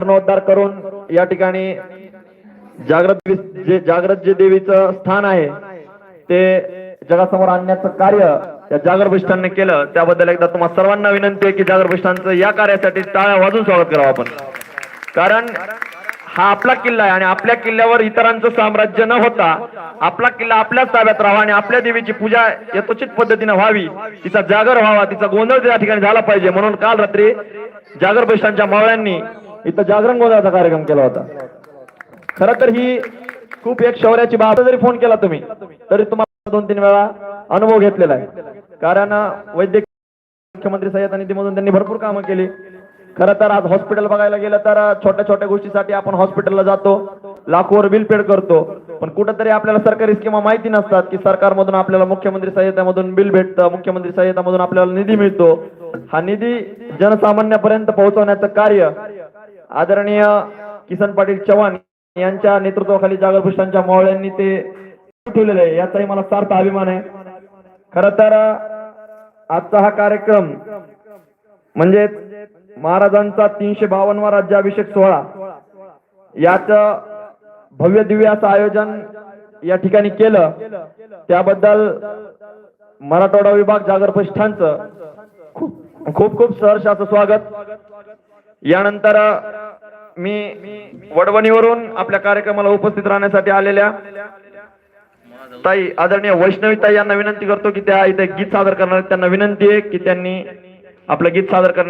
जीर्णोद्धार करून या ठिकाणी जागृत जे जागृत जे देवीचं स्थान आहे ते जगासमोर आणण्याचं कार्य या जागरभिष्ठांनी केलं. त्याबद्दल एकदा तुम्हाला सर्वांना विनंती आहे की जागरभिष्ठांचं या कार्यासाठी टाळ्या वाजून स्वागत करावं आपण. कारण हा आपला किल्ला आहे आणि आपल्या किल्ल्यावर इतरांचं साम्राज्य न होता आपला किल्ला आपल्याच ताब्यात राहावा आणि आपल्या देवीची पूजा यथोचित पद्धतीने व्हावी तिचा जागर व्हावा तिचा गोंधळ त्या ठिकाणी झाला पाहिजे. म्हणून काल रात्री जागर मावळ्यांनी इथं जागरण गोंधळाचा कार्यक्रम केला होता. खर तर ही खूप एक शौर्याची बाब. जरी फोन केला तुम्ही तरी तुम्हाला दोन तीन वेळा अनुभव घेतलेला आहे. कारण वैद्यकीय मुख्यमंत्री सय्यद निधीमधून त्यांनी भरपूर कामं केली. खरं तर आज हॉस्पिटल बघायला गेलं तर छोट्या छोट्या गोष्टीसाठी आपण हॉस्पिटलला जातो. लाखोवर बिल पेड करतो. पण कुठंतरी आपल्याला सरकारी स्कीमा माहिती नसतात की सरकारमधून आपल्याला मुख्यमंत्री सहाय्यतामधून बिल भेटतं. मुख्यमंत्री सहाय्यतामधून आपल्याला निधी मिळतो. हा निधी जनसामान्यापर्यंत पोहोचवण्याचं कार्य आदरणीय किसन पाटील चव्हाण यांच्या नेतृत्वाखाली जागरभूषणांच्या मावळ्यांनी ते ठेवलेलं आहे. याचाही मला सार्थ अभिमान आहे. खर तर आजचा हा कार्यक्रम म्हणजे महाराजांचा तीनशे बावनवा राज्याभिषेक सोहळा याच भव्य दिव्य असं आयोजन या ठिकाणी केलं. त्याबद्दल मराठवाडा विभाग जागर प्रतिष्ठानचं खूप खूप खूप सहर्ष असं स्वागत. यानंतर मी वडवणीवरून आपल्या कार्यक्रमाला उपस्थित राहण्यासाठी आलेल्या ताई आदरणीय वैष्णवी ताई यांना विनंती करतो की त्या इथे गीत सादर करणार त्यांना विनंती आहे की त्यांनी आपलं गीत सादर करणार